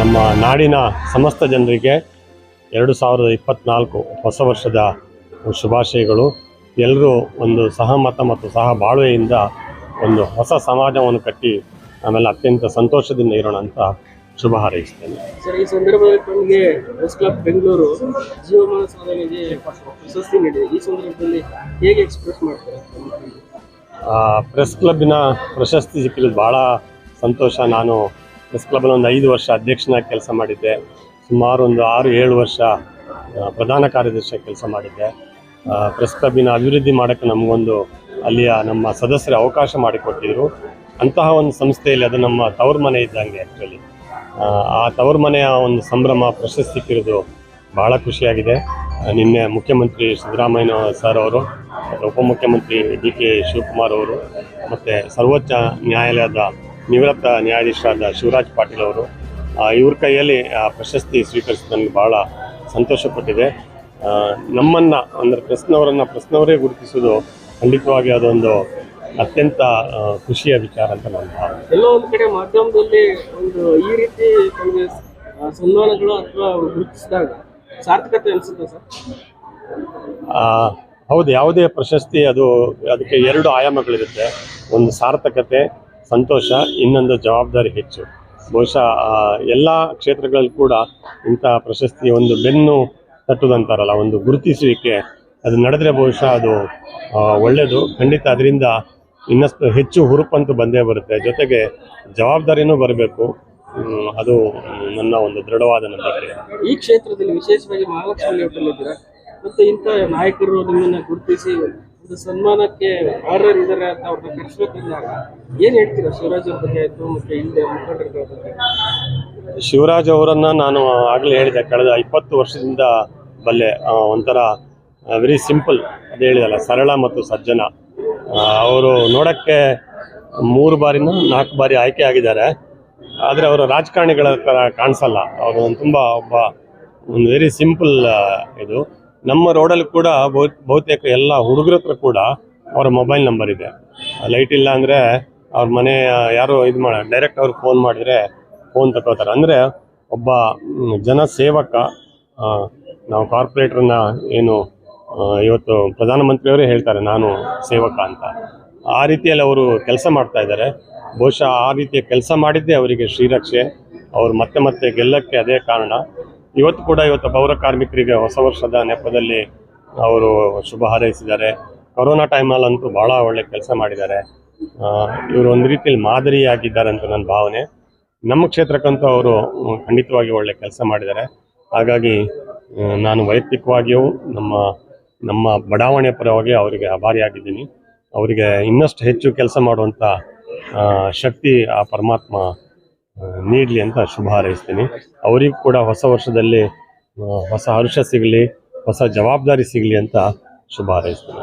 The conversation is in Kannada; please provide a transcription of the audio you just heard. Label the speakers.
Speaker 1: ನಮ್ಮ ನಾಡಿನ ಸಮಸ್ತ ಜನರಿಗೆ ಎರಡು ಸಾವಿರದ ಇಪ್ಪತ್ನಾಲ್ಕು ಹೊಸ ವರ್ಷದ ಶುಭಾಶಯಗಳು. ಎಲ್ಲರೂ ಒಂದು ಸಹಮತ ಮತ್ತು ಸಹ ಬಾಳ್ವೆಯಿಂದ ಒಂದು ಹೊಸ ಸಮಾಜವನ್ನು ಕಟ್ಟಿ ಆಮೇಲೆ ಅತ್ಯಂತ ಸಂತೋಷದಿಂದ ಇರೋಣ ಅಂತ ಶುಭ ಹಾರೈಸ್ತೇನೆ.
Speaker 2: ಸರ್ ಈ ಸಂದರ್ಭದಲ್ಲಿ ತಮಗೆ ಪ್ರೆಸ್ ಕ್ಲಬ್ ಬೆಂಗಳೂರು ಜೀವಮಾನ ಸಾಧನೆಗೆ ಪ್ರಶಸ್ತಿ ನೀಡಿದೆ. ಈ ಸಂದರ್ಭದಲ್ಲಿ ಹೇಗೆ ಎಕ್ಸ್ಪ್ರೆಸ್ ಮಾಡ್ತಾರೆ?
Speaker 1: ಪ್ರೆಸ್ ಕ್ಲಬ್ಬಿನ ಪ್ರಶಸ್ತಿ ಸಿಕ್ಕಿರೋದು ಭಾಳ ಸಂತೋಷ. ನಾನು ಪ್ರೆಸ್ ಕ್ಲಬ್ಬಲ್ಲಿ ಒಂದು ಐದು ವರ್ಷ ಅಧ್ಯಕ್ಷನಾಗಿ ಕೆಲಸ ಮಾಡಿದ್ದೆ. ಸುಮಾರು ಒಂದು ಆರು, ಏಳು ವರ್ಷ ಪ್ರಧಾನ ಕಾರ್ಯದರ್ಶಿಯಾಗಿ ಕೆಲಸ ಮಾಡಿದ್ದೆ. ಪ್ರೆಸ್ ಕ್ಲಬ್ಬಿನ ಅಭಿವೃದ್ಧಿ ಮಾಡೋಕ್ಕೆ ನಮಗೊಂದು ಅಲ್ಲಿಯ ನಮ್ಮ ಸದಸ್ಯರ ಅವಕಾಶ ಮಾಡಿಕೊಟ್ಟಿದ್ರು. ಅಂತಹ ಒಂದು ಸಂಸ್ಥೆಯಲ್ಲಿ ಅದು ನಮ್ಮ ತವರು ಮನೆ ಇದ್ದಂಗೆ ಆ್ಯಕ್ಚುಲಿ ಆ ತವರು ಮನೆಯ ಒಂದು ಸಂಭ್ರಮ, ಪ್ರಶಸ್ತಿ ಕಿರಿದು ಭಾಳ ಖುಷಿಯಾಗಿದೆ. ನಿನ್ನೆ ಮುಖ್ಯಮಂತ್ರಿ ಸಿದ್ದರಾಮಯ್ಯ ಸರ್ ಅವರು, ಉಪಮುಖ್ಯಮಂತ್ರಿ ಡಿ ಕೆ ಶಿವಕುಮಾರ್ ಅವರು, ಮತ್ತು ಸರ್ವೋಚ್ಚ ನ್ಯಾಯಾಲಯದ ನಿವೃತ್ತ ನ್ಯಾಯಾಧೀಶರಾದ ಶಿವರಾಜ್ ಪಾಟೀಲ್ ಅವರು ಇವ್ರ ಕೈಯಲ್ಲಿ ಆ ಪ್ರಶಸ್ತಿ ಸ್ವೀಕರಿಸಿದ ನನಗೆ ಭಾಳ ಸಂತೋಷಪಟ್ಟಿದೆ ನಮ್ಮನ್ನು ಅಂದರೆ ಪ್ರಶ್ನವರನ್ನು ಪ್ರಶ್ನವರೇ ಗುರುತಿಸೋದು ಖಂಡಿತವಾಗಿ ಅದೊಂದು ಅತ್ಯಂತ ಖುಷಿಯ ವಿಚಾರ ಅಂತ ನನ್ನ ಭಾವನೆ
Speaker 2: ಎಲ್ಲೋ ಒಂದು ಕಡೆ ಮಾಧ್ಯಮದಲ್ಲಿ ಒಂದು ಈ ರೀತಿ ತಮಗೆ ಸನ್ಮಾನಗಳು ಅಥವಾ ಗುರುತಿಸಿದಾಗ ಸಾರ್ಥಕತೆ ಅನಿಸುತ್ತೆ ಸರ್?
Speaker 1: ಹೌದು ಯಾವುದೇ ಪ್ರಶಸ್ತಿ ಅದು ಅದಕ್ಕೆ ಎರಡು ಆಯಾಮಗಳಿರುತ್ತೆ. ಒಂದು ಸಾರ್ಥಕತೆ ಸಂತೋಷ, ಇನ್ನೊಂದು ಜವಾಬ್ದಾರಿ ಹೆಚ್ಚು. ಬಹುಶಃ ಎಲ್ಲ ಕ್ಷೇತ್ರಗಳಲ್ಲಿ ಕೂಡ ಇಂಥ ಪ್ರಶಸ್ತಿ ಒಂದು ಬೆನ್ನು ತಟ್ಟುದಂತಾರಲ್ಲ, ಒಂದು ಗುರುತಿಸುವಿಕೆ ಅದು ನಡೆದ್ರೆ ಬಹುಶಃ ಅದು ಒಳ್ಳೆಯದು ಖಂಡಿತ ಅದರಿಂದ ಇನ್ನಷ್ಟು ಹೆಚ್ಚು ಹುರುಪಂತೂ ಬಂದೇ ಬರುತ್ತೆ. ಜೊತೆಗೆ ಜವಾಬ್ದಾರಿನೂ ಬರಬೇಕು. ಅದು ನನ್ನ ಒಂದು ದೃಢವಾದ ನಂಬಿಕೆ.
Speaker 2: ಈ ಕ್ಷೇತ್ರದಲ್ಲಿ ವಿಶೇಷವಾಗಿ ಮಹಾಲಕ್ಷ್ಮಿ ಮತ್ತು ಇಂಥ ನಾಯಕರು ನಿಮ್ಮನ್ನು ಗುರುತಿಸಿ ಒಂದು ಸನ್ಮಾನಕ್ಕೆ ಅರ್ಹರಿದ್ದಾರೆ ಅಂತ ಅವ್ರನ್ನ ಕರೆಸ್ಬೇಕಂದಾಗ ಏನ್ ಹೇಳ್ತೀರಾ ಶಿವರಾಜ್ ಅವ್ರ ಬಗ್ಗೆ ಆಯ್ತು ಮತ್ತೆ ಹಿಂದೆ ಮುಖಂಡರುಗಳ ಬಗ್ಗೆ?
Speaker 1: ಶಿವರಾಜ್ ಅವರನ್ನ ನಾನು ಆಗಲೇ ಹೇಳಿದೆ, ಕಳೆದ ಇಪ್ಪತ್ತು ವರ್ಷದಿಂದ ಬಲ್ಲೆ ಒಂಥರ ವೆರಿ ಸಿಂಪಲ್ ಅದು ಹೇಳಿದಲ್ಲ, ಸರಳ ಮತ್ತು ಸಜ್ಜನ. ಅವರು ನೋಡೋಕ್ಕೆ ಮೂರು ಬಾರಿನ ನಾಲ್ಕು ಬಾರಿ ಆಯ್ಕೆ ಆಗಿದ್ದಾರೆ. ಆದರೆ ಅವರು ರಾಜಕಾರಣಿಗಳ ಥರ ಕಾಣಿಸಲ್ಲ. ಅವರು ತುಂಬ ಒಬ್ಬ, ಒಂದು ವೆರಿ ಸಿಂಪಲ್ ಇದು. ನಮ್ಮ ರೋಡಲ್ಲಿ ಕೂಡ ಬಹು- ಬಹುತೇಕ ಎಲ್ಲ ಹುಡುಗರ ಹತ್ರ ಕೂಡ ಅವರ ಮೊಬೈಲ್ ನಂಬರ್ ಇದೆ. ಲೈಟ್ ಇಲ್ಲ ಅಂದರೆ ಅವ್ರ ಮನೆ ಯಾರು ಇದು ಮಾಡ, ಡೈರೆಕ್ಟ್ ಅವ್ರಿಗೆ ಫೋನ್ ಮಾಡಿದರೆ ಫೋನ್ ತಗೋತಾರೆ ಅಂದರೆ ಒಬ್ಬ ಜನ ಸೇವಕ ನಾವು ಕಾರ್ಪೊರೇಟ್ರನ್ನ ಏನು ಇವತ್ತು ಪ್ರಧಾನಮಂತ್ರಿಯವರೇ ಹೇಳ್ತಾರೆ, ನಾನು ಸೇವಕ ಅಂತ. ಆ ರೀತಿಯಲ್ಲಿ ಅವರು ಕೆಲಸ ಮಾಡ್ತಾ ಇದ್ದಾರೆ. ಬಹುಶಃ ಆ ರೀತಿಯ ಕೆಲಸ ಮಾಡಿದ್ದೇ ಅವರಿಗೆ ಶ್ರೀರಕ್ಷೆ. ಅವರು ಮತ್ತೆ ಮತ್ತೆ ಗೆಲ್ಲಕ್ಕೆ ಅದೇ ಕಾರಣ. ಇವತ್ತು ಕೂಡ ಇವತ್ತು ಪೌರ ಕಾರ್ಮಿಕರಿಗೆ ಹೊಸ ವರ್ಷದ ನೆಪದಲ್ಲಿ ಅವರು ಶುಭ ಹಾರೈಸಿದ್ದಾರೆ. ಕೊರೋನಾ ಟೈಮಲ್ಲಂತೂ ಭಾಳ ಒಳ್ಳೆ ಕೆಲಸ ಮಾಡಿದ್ದಾರೆ. ಇವರು ಒಂದು ರೀತಿಯಲ್ಲಿ ಮಾದರಿಯಾಗಿದ್ದಾರೆ ಅಂತ ನನ್ನ ಭಾವನೆ. ನಮ್ಮ ಕ್ಷೇತ್ರಕ್ಕಂತೂ ಅವರು ಖಂಡಿತವಾಗಿ ಒಳ್ಳೆ ಕೆಲಸ ಮಾಡಿದ್ದಾರೆ. ಹಾಗಾಗಿ ನಾನು ವೈಯಕ್ತಿಕವಾಗಿಯೂ ನಮ್ಮ ನಮ್ಮ ಬಡಾವಣೆ ಪರವಾಗಿ ಅವರಿಗೆ ಆಭಾರಿಯಾಗಿದ್ದೀನಿ. ಅವರಿಗೆ ಇನ್ನಷ್ಟು ಹೆಚ್ಚು ಕೆಲಸ ಮಾಡುವಂಥ ಶಕ್ತಿ ಆ ಪರಮಾತ್ಮ ನೀಡಲಿ ಅಂತ ಶುಭ ಹಾರೈಸ್ತೀನಿ. ಅವರಿಗೂ ಕೂಡ ಹೊಸ ವರ್ಷದಲ್ಲಿ ಹೊಸ ಹರುಷ ಸಿಗಲಿ, ಹೊಸ ಜವಾಬ್ದಾರಿ ಸಿಗಲಿ ಅಂತ ಶುಭ ಹಾರೈಸ್ತೀನಿ.